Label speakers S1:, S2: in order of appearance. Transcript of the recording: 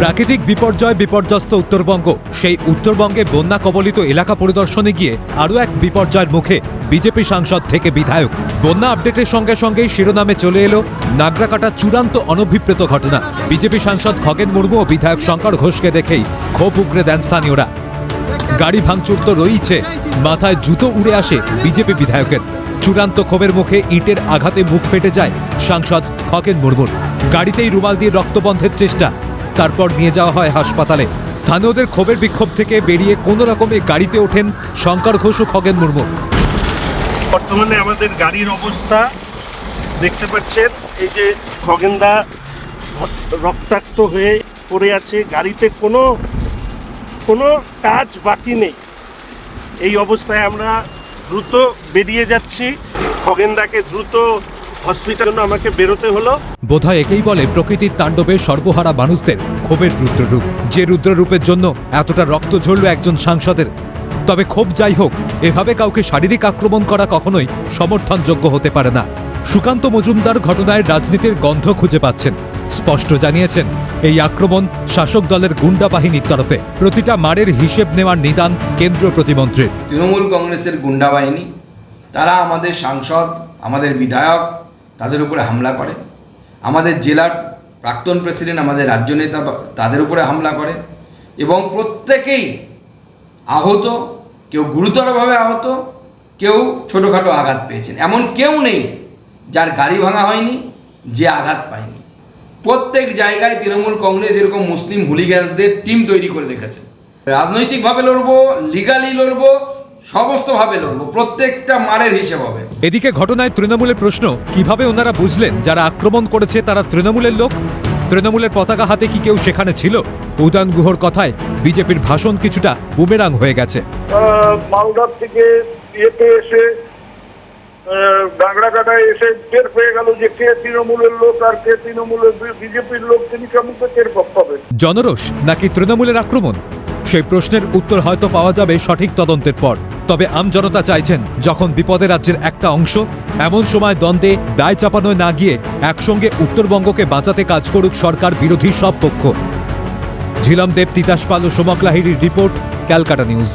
S1: প্রাকৃতিক বিপর্যয় বিপর্যস্ত উত্তরবঙ্গ। সেই উত্তরবঙ্গে বন্যা কবলিত এলাকা পরিদর্শনে গিয়ে আরও এক বিপর্যয়ের মুখে বিজেপি সাংসদ থেকে বিধায়ক। বন্যা আপডেটের সঙ্গে সঙ্গেই শিরোনামে চলে এলো নাগরাকাটা চূড়ান্ত অনভিপ্রেত ঘটনা। বিজেপি সাংসদ খগেন মুর্মু ও বিধায়ক শঙ্কর ঘোষকে দেখেই ক্ষোভ উগরে দেন স্থানীয়রা। গাড়ি ভাঙচুর তো রয়েছে মাথায় জুতো উড়ে আসে বিজেপি বিধায়কের। চূড়ান্ত ক্ষোভের মুখে ইটের আঘাতে মুখ ফেটে যায় সাংসদ খগেন মুর্মুর। গাড়িতেই রুমাল দিয়ে রক্তবন্ধের চেষ্টা তারপর নিয়ে যাওয়া হয় হাসপাতালে। স্থানীয়দের ক্ষোভের বিক্ষোভ থেকে বেরিয়ে কোনো রকমে গাড়িতে ওঠেন শঙ্কর ঘোষ ও খগেন মুর্মু।
S2: বর্তমানে আমাদের গাড়ির অবস্থা দেখতে পাচ্ছেন, এই যে খগেন্দা রক্তাক্ত হয়ে পড়ে আছে, গাড়িতে কোনো কোনো কাজ বাকি নেই। এই অবস্থায় আমরা দ্রুত বেরিয়ে যাচ্ছি, খগেন্দাকে দ্রুত হসপিটাল আমাকে বেরোতে হলো।
S1: বোধহয় একেই বলে প্রকৃতির তাণ্ডবে সর্বহারা মানুষদের ক্ষোভের রুদ্ররূপ। যে রুদ্ররূপের জন্য এতটা রক্ত ঝরল একজন সাংসদের। তবে ক্ষোভ যাই হোক এভাবে কাউকে শারীরিক আক্রমণ করা কখনোই সমর্থনযোগ্য হতে পারে না। সুকান্ত মজুমদার ঘটনায় রাজনীতির গন্ধ খুঁজে পাচ্ছেন। স্পষ্ট জানিয়েছেন এই আক্রমণ শাসক দলের গুন্ডা বাহিনীর তরফে। প্রতিটা মারের হিসেব নেওয়ার নিদান কেন্দ্র প্রতিমন্ত্রীর।
S3: তৃণমূল কংগ্রেসের গুন্ডা বাহিনী তারা আমাদের সাংসদ আমাদের বিধায়ক তাদের উপরে হামলা করে। আমাদের জেলার প্রাক্তন প্রেসিডেন্ট, আমাদের রাজ্য নেতা তাদের উপরে হামলা করে এবং প্রত্যেকেই আহত, কেউ গুরুতরভাবে আহত, কেউ ছোটোখাটো আঘাত পেয়েছেন। এমন কেউ নেই যার গাড়ি ভাঙা হয়নি, যে আঘাত পায়নি। প্রত্যেক জায়গায় তৃণমূল কংগ্রেস এরকম মুসলিম হুলিগ্যান্সদের টিম তৈরি করে রেখেছে। রাজনৈতিকভাবে লড়বো, লিগালি লড়বো সমস্তভাবে লড়বো প্রত্যেকটা মারের হিসেব হবে।
S1: এদিকে ঘটনায় তৃণমূলের প্রশ্ন কীভাবে ওনারা বুঝলেন যারা আক্রমণ করেছে তারা তৃণমূলের লোক? তৃণমূলের পতাকা হাতে কি কেউ সেখানে ছিল? উদান গুহর কথায় বিজেপির ভাষণ কিছুটা বুমেরাং হয়ে গেছে।
S4: আহ, মালদার থেকে ইয়েতে এসে ডাংরাকাটায় এসে টের পেয়ে গেল যে কে তৃণমূলের লোক আর কে তৃণমূলের বিজেপির লোক তিনি কেমন টের পাবেন
S1: জনরোষ নাকি তৃণমূলের আক্রমণ? সেই প্রশ্নের উত্তর হয়তো পাওয়া যাবে সঠিক তদন্তের পর। তবে আমজনতা চাইছেন, যখন বিপদে রাজ্যের একটা অংশ, এমন সময় দ্বন্দ্বে দায় চাপানোয় না গিয়ে একসঙ্গে উত্তরবঙ্গকে বাঁচাতে কাজ করুক সরকার বিরোধী সব পক্ষ। ঝিলম দেব, তিতাস পাল ও সোমক লাহিড়ির রিপোর্ট, ক্যালকাটা নিউজ।